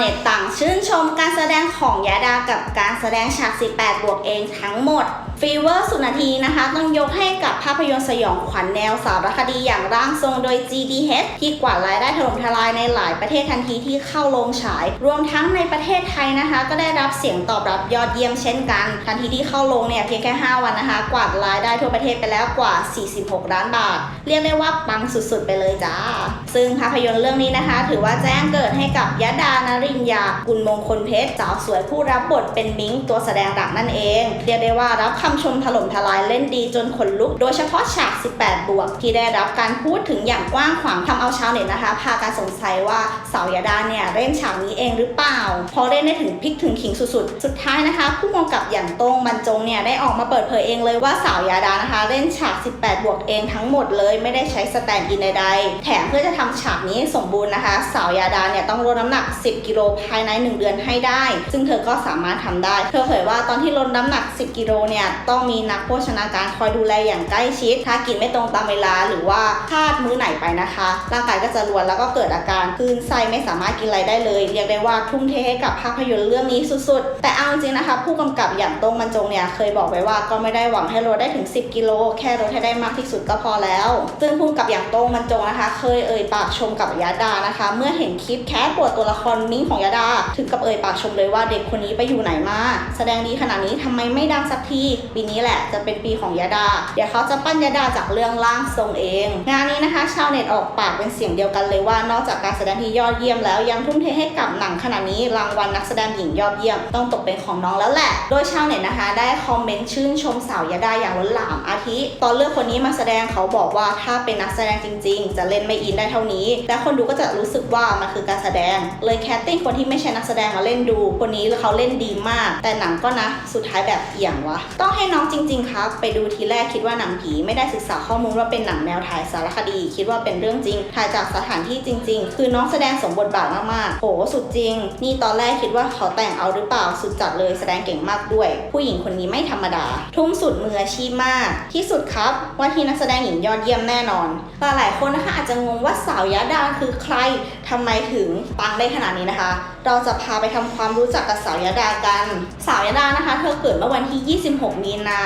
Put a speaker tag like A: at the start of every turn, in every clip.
A: เน็ตต่างชื่นชมการแสดงของยาดากับการแสดงฉาก 18 บวกเองทั้งหมด ฟีเวอร์สุดนาทีนะคะ ต้องยกให้กับภาพยนตร์สยองขวัญแนวสารคดีอย่างร่างทรงโดย GDH ที่กวาดรายได้ถล่มทลายในหลายประเทศทันทีที่เข้าโรงฉาย รวมทั้งในประเทศไทยนะคะ ก็ได้รับเสียงตอบรับยอดเยี่ยมเช่นกัน ทันทีที่เข้าโรงเนี่ยเพียงแค่ 5 วันนะคะ กวาดรายได้ทั่วประเทศไปแล้วกว่า 46 ล้านบาท เรียกได้ว่าปังสุดๆ ไปเลยจ้า ซึ่งภาพยนตร์เรื่องนี้นะคะ ถือว่าแจ้งเกิดให้กับยดานรินยากุลมงคลเพชรสาวสวยผู้รับบทเป็นมิงตัวแสดงหลักนั่นเอง เรียกได้ว่ารับคำำชมถล่มทลายเล่นดีจนขนลุก โดยเฉพาะฉาก 18 บวก ที่ได้รับการพูดถึงอย่างกว้างขวางทำเอาชาวเน็ตนะคะ พาการสงสัยว่าสาวยาดาเนี่ยเล่นฉากนี้เองหรือเปล่าพอเล่นได้ถึงพลิกถึงขิงสุดๆ สุดท้ายนะคะ ผู้กำกับอย่างต้งบรรจงเนี่ยได้ออกมาเปิดเผยเองเลยว่าสาวยาดานะคะ เล่นฉาก 18 บวกเองทั้งหมดเลยไม่ได้ใช้สแตนด์อินใดๆ แถมเพื่อจะทำฉากนี้สมบูรณ์นะคะ สาวยาดาเนี่ยต้องลดน้ำหนัก 10 กิโลภายใน 1 เดือนให้ได้ ซึ่งเธอก็สามารถทำได้ เธอเผยว่าตอนที่ลดน้ำหนัก 10 กิโลเนี่ยต้องมีนักโภชนาการคอยดูแลอย่างใกล้ชิด ถ้ากินไม่ตรงตามเวลาหรือว่าพลาดมื้อไหนไปนะคะ ร่างกายก็จะรวนแล้วก็เกิดอาการคลื่นไส้ไม่สามารถกินอะไรได้เลย เรียกได้ว่าทุ่มเทให้กับภาพยนตร์เรื่องนี้สุดๆ แต่เอาจริงๆนะคะ ผู้กำกับอย่างโต้งบรรจงเนี่ยเคยบอกไว้ว่าก็ไม่ได้หวังให้ลดได้ถึง 10 กิโล แค่ลดให้ได้มากที่สุดก็พอแล้ว ซึ่งผู้กำกับอย่างโต้งบรรจงนะคะ เคยเอ่ยปากชมกับยาดานะคะ เมื่อเห็นคลิปแคสปวดตัวละครมิ้งของยาดา ถึงกับเอ่ยปากชมเลยว่าเด็กคนนี้ไปอยู่ไหนมาแสดงดีขนาดนี้ทำไมไม่ดังสักทีปีนี้แหละจะเป็นปีของยาดา เดี๋ยวเขาจะปั้นยาดาจากเรื่องร่างทรงเอง งานนี้นะคะ ชาวเน็ตออกปากเป็นเสียงเดียวกันเลยว่านอกจากการแสดงที่ยอดเยี่ยมแล้วยังทุ่มเทให้กับหนังขนาดนี้รางวัลนักแสดงหญิงยอดเยี่ยม ต้องตกเป็นของน้องแล้วแหละ โดยชาวเน็ตนะคะ ได้คอมเมนต์ชื่นชมสาวยาดาอย่างล้นหลามอาทิ ตอนเลือกคนนี้มาแสดงเขาบอกว่าถ้าเป็นนักแสดงจริง ๆ จะเล่นไม่อินได้เท่านี้ และคนดูก็จะรู้สึกว่ามันคือการแสดง เลยแคสติ้งคนที่ไม่ใช่นักแสดงมาเล่นดู คนนี้เขาเล่นดีมาก แต่หนังก็นะสุดท้ายแบบเอี่ยงวะต้องให้น้องจริง ๆ ครับ ไปดูทีแรกคิดว่าหนังผี ไม่ได้ศึกษาข้อมูลว่าเป็นหนังแนวถ่ายสารคดี คิดว่าเป็นเรื่องจริง ถ่ายจากสถานที่จริง ๆ คือน้องแสดงสมบทบาทมากๆโหสุดจริง นี่ตอนแรกคิดว่าเขาแต่งเอาหรือเปล่าสุดจัดเลยแสดงเก่งมากด้วย ผู้หญิงคนนี้ไม่ธรรมดา ทุ่มสุดมืออาชีพมาก ที่สุดครับว่าที่นักแสดงหญิงยอดเยี่ยมแน่นอนหลายๆคนนะคะอาจจะงงว่าสาวยาดาคือใคร ทำไมถึงปังได้ขนาดนี้นะคะ เราจะพาไปทำความรู้จักกับสาวยดากัน สาวยดานะคะ เธอเกิดเมื่อวันที่ 26 มีนา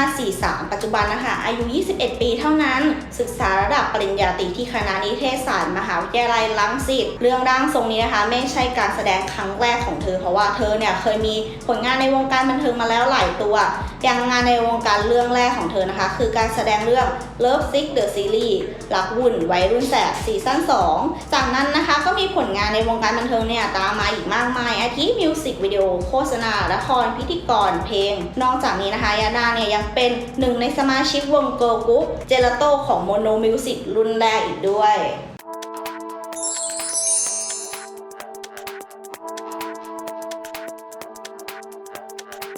A: 2543 ปัจจุบันนะคะ อายุ 21 ปีเท่านั้น ศึกษาระดับปริญญาตรีที่คณะนิเทศศาสตร์มหาวิทยาลัยรังสิต เรื่องร่างทรงนี้นะคะ ไม่ใช่การแสดงครั้งแรกของเธอ เพราะว่าเธอเนี่ยเคยมีผลงานในวงการบันเทิงมาแล้วหลายตัว อย่างงานในวงการเรื่องแรกของเธอนะคะ คือการแสดงเรื่อง Love Sick the Series รักวุ่นวัยรุ่นแสบซีซั่น2จากนั้นนะคะก็มีผลงานในวงการบันเทิงเนี่ยตามมาอีกมากมาย อาทิมิวสิกวิดีโอโฆษณาละครพิธีกรเพลง นอกจากนี้นะคะยาดาเนี่ยยังเป็นหนึ่งในสมาชิกวงเกิร์ลกรุ๊ปเจลาโตของโมโนมิวสิกรุ่นแรกอีกด้วย